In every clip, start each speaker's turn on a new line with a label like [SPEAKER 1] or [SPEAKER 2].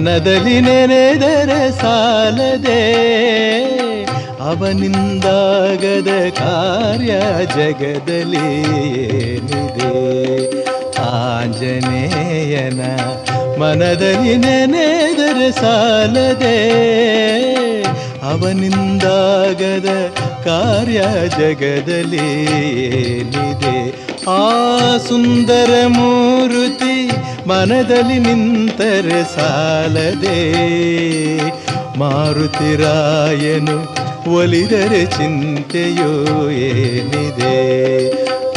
[SPEAKER 1] ಮನದಲ್ಲಿ ನೆನೆದರೆ ಸಾಲದೆ, ಅವನಿಂದಾಗದ ಕಾರ್ಯ ಜಗದಲ್ಲಿ ಏನಿದೆ? ಆಂಜನೇಯನ ಮನದಲ್ಲಿ ನೆನೆದರೆ ಸಾಲದೆ, ಅವನಿಂದಾಗದ ಕಾರ್ಯ ಜಗದಲ್ಲಿ ಏನಿದೆ? ಆ ಸುಂದರ ಮೂರುತಿ ಮನದಲ್ಲಿ ನಿಂತರೆ ಸಾಲದೆ ಮಾರುತಿರಾಯನು ಒಲಿದರೆ ಚಿಂತೆಯೋ ಏನಿದೆ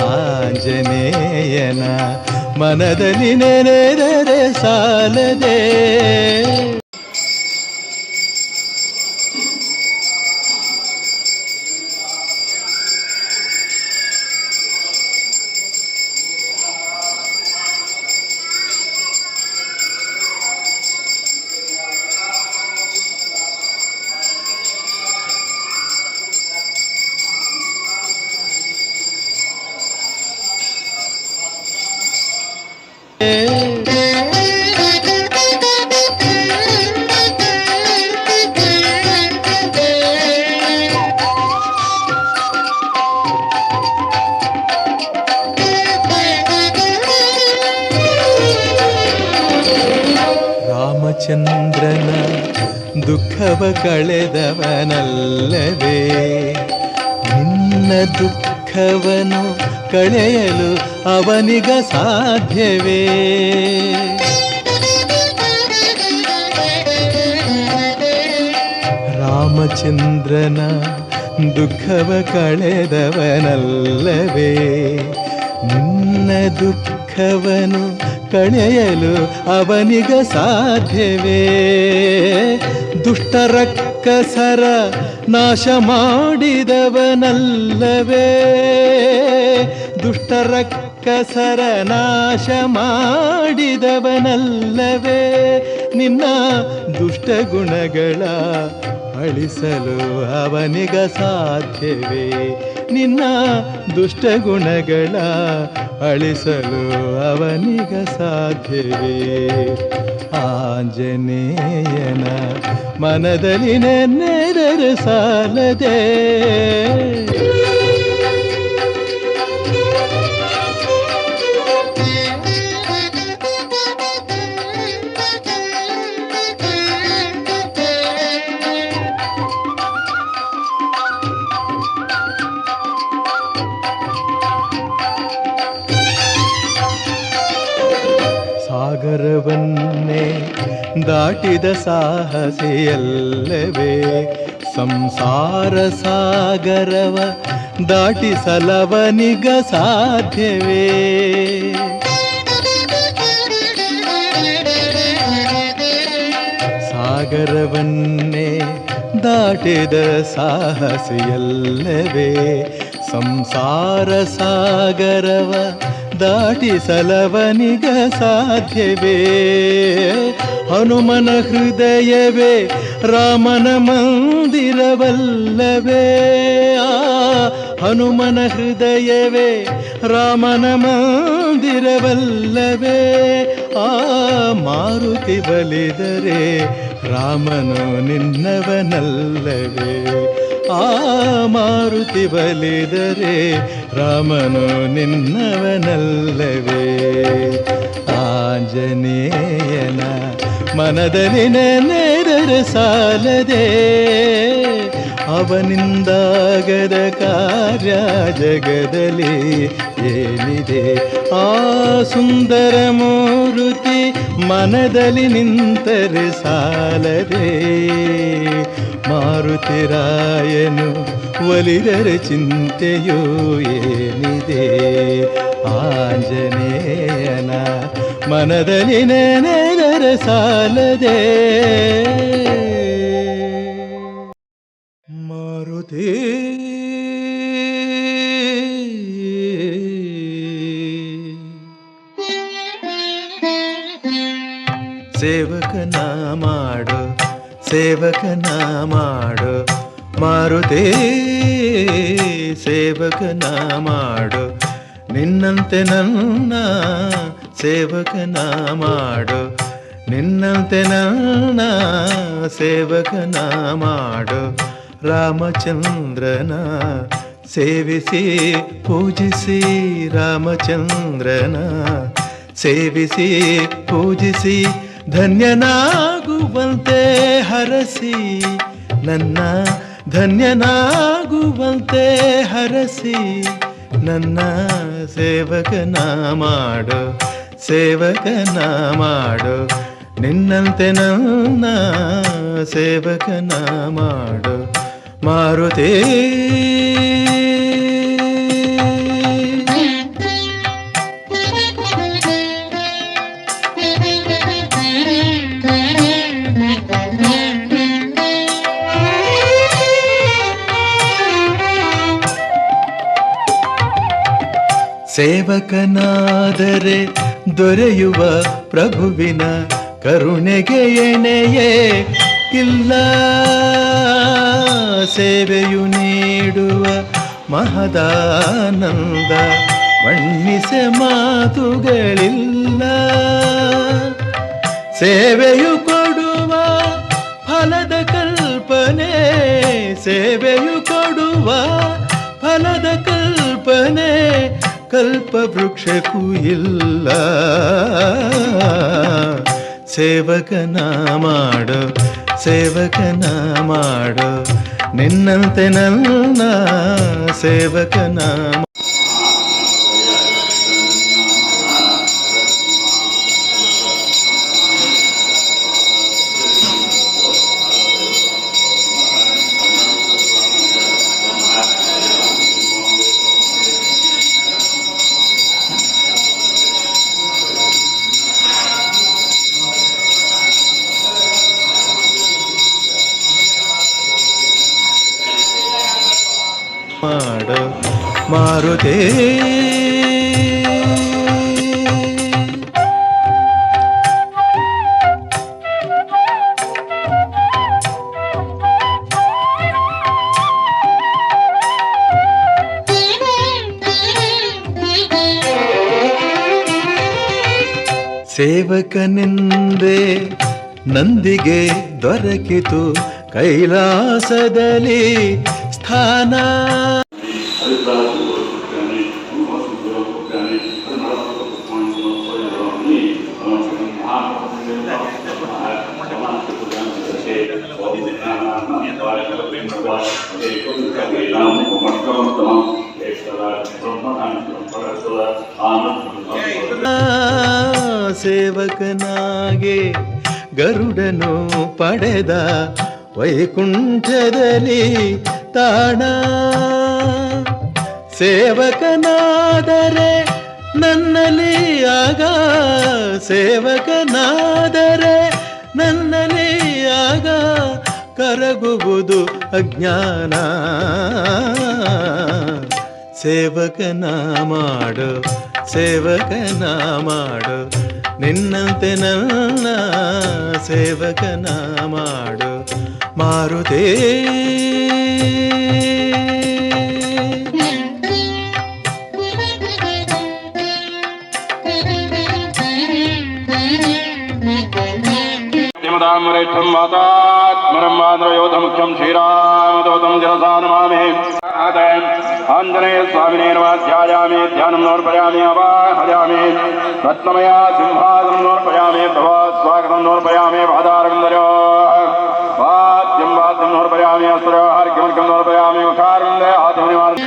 [SPEAKER 1] ಆಂಜನೇಯನ ಮನದಲ್ಲಿ ನೆನೆದರೆ ಸಾಲದೆ ದುಃಖವ ಕಳೆದವನಲ್ಲವೇ ನಿನ್ನ ದುಃಖವನು ಕಳೆಯಲು ಅವನಿಗ ಸಾಧ್ಯವೇ? ರಾಮಚಂದ್ರನ ದುಃಖವ ಕಳೆದವನಲ್ಲವೇ ನಿನ್ನ ದುಃಖವನು ಕಳೆಯಲು ಅವನಿಗ ಸಾಧ್ಯವೇ? ದುಷ್ಟರಕ್ಕಸರ ನಾಶ ಮಾಡಿದವನಲ್ಲವೇ? ದುಷ್ಟರಕ್ಕಸರ ನಾಶ ಮಾಡಿದವನಲ್ಲವೇ? ನಿನ್ನ ದುಷ್ಟಗುಣಗಳ ಅಳಿಸಲು ಅವನಿಗ ಸಾಧ್ಯವೇ? ನಿನ್ನ ದುಷ್ಟ ಗುಣಗಳ ಅಳಿಸಲು ಅವನಿಗ ಸಾಧ್ಯವೇ? ಆಂಜನೇಯನ ಮನದಲ್ಲಿ ನೆನೆದರೆ ಸಾಲದೆ ದಾಟಿದ ಸಾಹಸಿಯಲ್ಲವೇ? ಸಂಸಾರ ಸಾಗರವ ದಾಟಿಸಲವನಿಗ ಸಾಧ್ಯವೇ? ಸಾಗರವನ್ನೇ ದಾಟಿದ ಸಾಹಸಿಯಲ್ಲವೇ? ಸಂಸಾರ ಸಾಗರವ ದಾಟಿಸಲವನಿಗ ಸಾಧ್ಯವೇ? ಹನುಮನ ಹೃದಯವೇ, ರಾಮನ ಮಂದಿರವಲ್ಲವೇ? ಹನುಮನ ಹೃದಯವೇ, ರಾಮನ ಮಂದಿರವಲ್ಲವೇ? ಆ, ಮಾರುತಿ ಬಲಿದರೆ ರಾಮನು ನಿನ್ನವನಲ್ಲವೇ? ಆ, ಮಾರುತಿ ಬಲಿದರೆ ರಾಮನು ನಿನ್ನವನಲ್ಲವೇ? ಆಂಜನೇಯನ ಮನದಲ್ಲಿ ನೆನೆದರೆ ಸಾಲದೆ, ಅವನಿಂದಾಗದ ಕಾರ್ಯ ಜಗದಲ್ಲಿ ಏನಿದೆ? ಆ ಸುಂದರ ಮೂರುತಿ ಮನದಲ್ಲಿ ನಿಂತರೆ ಸಾಲದೆ. ಮಾರುತಿರಾಯನು ಒಲಿದರೆ ಚಿಂತೆಯೋ ಏನಿದೆ ಆಂಜನೇಯನ ಮನದಲ್ಲಿ ನೆನೆದರೆ ಸಾಲದೆ ಮಾರುತಿ ಸೇವಕನ ಮಾಡು ಸೇವಕನ ಮಾಡು. ಮಾರುತೇ ಸೇವಕನ ಮಾಡು. ನಿನ್ನಂತೆ ನನ್ನ ಸೇವಕನ ಮಾಡು. ನಿನ್ನಂತೆ ನನ್ನ ಸೇವಕನ ಮಾಡು. ರಾಮಚಂದ್ರನ ಸೇವಿಸಿ, ಪೂಜಿಸಿ, ರಾಮಚಂದ್ರನ ಸೇವಿಸಿ, ಪೂಜಿಸಿ ಧನ್ಯನಾಗುವಂತೆ ಹರಸಿ, ನನ್ನ ಧನ್ಯನಾಗುವಂತೆ ಹರಸಿ, ನನ್ನ ಸೇವಕನ ಮಾಡು ಸೇವಕನ ಮಾಡು, ನಿನ್ನಂತೆ ನನ್ನ ಸೇವಕನ ಮಾಡು, ಮಾರುತೇ. ಸೇವಕನಾದರೆ ದೊರೆಯುವ ಪ್ರಭುವಿನ ಕರುಣೆಗೆ ಎಣೆಯೇ ಇಲ್ಲ. ಸೇವೆಯು ನೀಡುವ ಮಹದಾನಂದ ಬಣ್ಣಿಸೆ ಮಾತುಗಳಿಲ್ಲ. ಸೇವೆಯು ಕೊಡುವ ಫಲದ ಕಲ್ಪನೆ, ಸೇವೆಯು ಕೊಡುವ ಫಲದ ಕಲ್ಪನೆ ಕಲ್ಪ ವೃಕ್ಷಕ್ಕೂ ಇಲ್ಲ. ಸೇವಕನ ಮಾಡು ಸೇವಕನ ಮಾಡು. ನಿನ್ನಂತೆ ನನ್ನ ಸೇವಕನ ಮಾರುತೇ. ಸೇವಕನೆಂದೇ ನಂದಿಗೆ ದೊರಕಿತು ಕೈಲಾಸದಲ್ಲಿ ಸ್ಥಾನ. ಸೇವಕನಾಗೆ ಗರುಡನು ಪಡೆದ ವೈಕುಂಠದಲ್ಲಿ ತಾಣ. ಸೇವಕನಾದರೆ ನನ್ನಲ್ಲಿ ಆಗ. ಸೇವಕನಾದರೆ ನನ್ನಲ್ಲಿ ಆಗ. ಕರಗುವುದು ಅಜ್ಞಾನ ಸೇವಕನ ಮಾಡು ಸೇವಕನ ಮಾಡು. ನಿನ್ನಂತೆ ನನ್ನ ಸೇವಕನ ಮಾಡು. ಮಾರುತೇ.
[SPEAKER 2] रामरेठम मातात्मरमान्द्रयोधमुख्यं श्रीरामदौतं जनसानुमामे आञ्जनेय स्वामिने नमाध्यायामि ध्यानं नोर्पयामि, अवाहयामि। रत्नमया सिंहासनं नोर्पयामि, प्रभास्वागतं नोर्पयामि भादारविन्दर वाद्यं वाद्यं अस्त्र हरिकमर्कं नोर्पयामि मुखारन्दे आत्मनिवारं